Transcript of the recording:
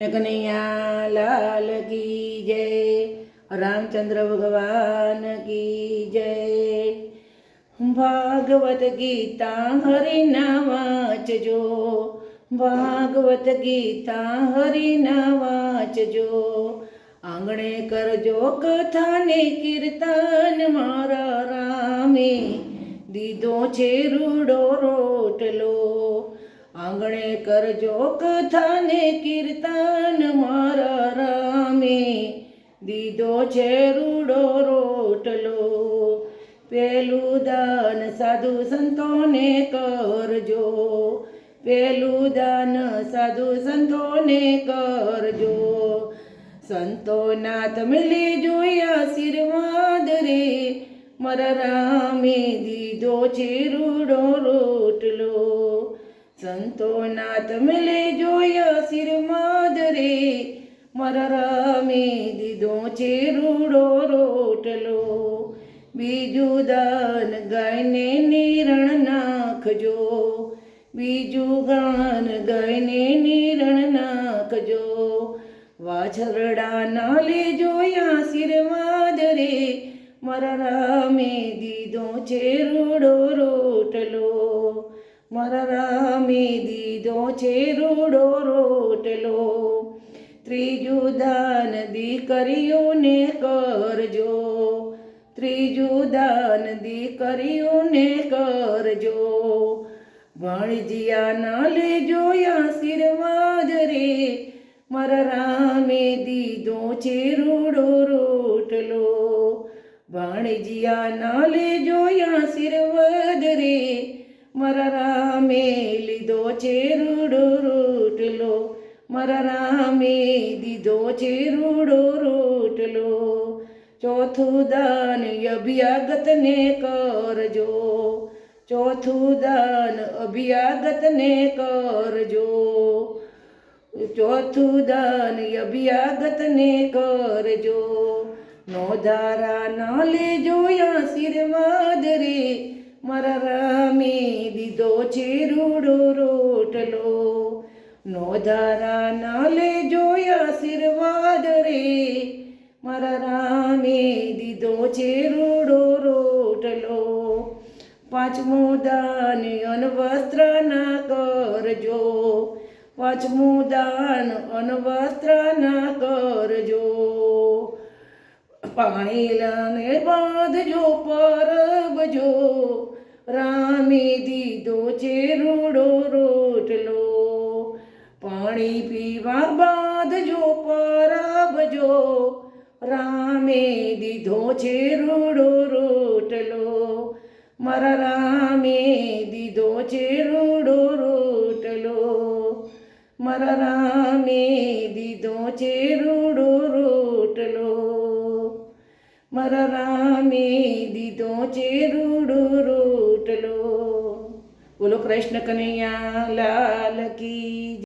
કનૈયા લાલ કી જય, રામચંદ્ર ભગવાન કી જય. ભાગવત ગીતા હરિના વાંચજો, ભાગવત ગીતા હરિના વાંચજો. આંગણે કરજો કથાને કીર્તન મારા રામે, દીધો છે રૂડો રોટલો. આંગણે કરજો કથાને કીર્તન મારા રામે. દીધો છે રૂડો રોટલો, પેલું દાન સાધુ સંતોને કરજો. પેલું દાન સાધુ સંતોને કરજો. સંતોના તમે લેજો આશીર્વાદ રે. મારા રામે દીધો છે રૂડો રોટલો સંતોના તમે લેજો આશીર્વાદ રે મારા રામે દીધો છે રૂડો રોટલો. બીજું દાન ગાયને નિરણ નાખજો. બીજું ગાન ગાયને નિરણ નાખજો. વાછરડાના લેજો આશીર્વાદ રે મારા રામે દીધો છે રૂડો રોટલો. મારા રામે દીધો છે રોડો રોટલો. ત્રીજું દાન દીકરીઓને કરજો. ત્રીજું દાન દીકરીઓને કરજો. ભણજિયાના લેજો આશીર્વાદ રે. મારા રામે દીધો છે રોડો રોટલો. ભાણેજિયાના લેજો આશીર્વાદ રે. મારા રામે લીધો છે રૂડો રોટલો મારા રામે દીધો છે રૂડો રોટલો ચોથું દાન અભ્યાગતને કરજો ચોથું દાન અભ્યાગતને કરજો ચોથું દાન અભ્યાગતને કરજો નોધારા ના લેજો આશીર્વાદ રે મારા રામે દીધો છે રૂડો રોટલો નોધારા ના લેજો આશીર્વાદ રે. મારા રામે દીધો છે રૂડો રોટલો. પાંચમું દાન અનવસ્ત્ર ના કરજો. પાંચમું દાન અનવસ્ત્ર ના કરજો. પાણી લાને બાંધજો, પરબજો. રામે દીધો છે રૂડો રોટલો પાણી પીવા બાંધજો પરબજો રામે દીધો છે રૂડો રોટલો મારા રામે દીધો છે રૂડો રોટલો મારા રામે દીધો છે રૂડો રોટલો મારા રામે દીધો છે રૂડો રોટલો બોલો કૃષ્ણ કનૈયા લાલ કી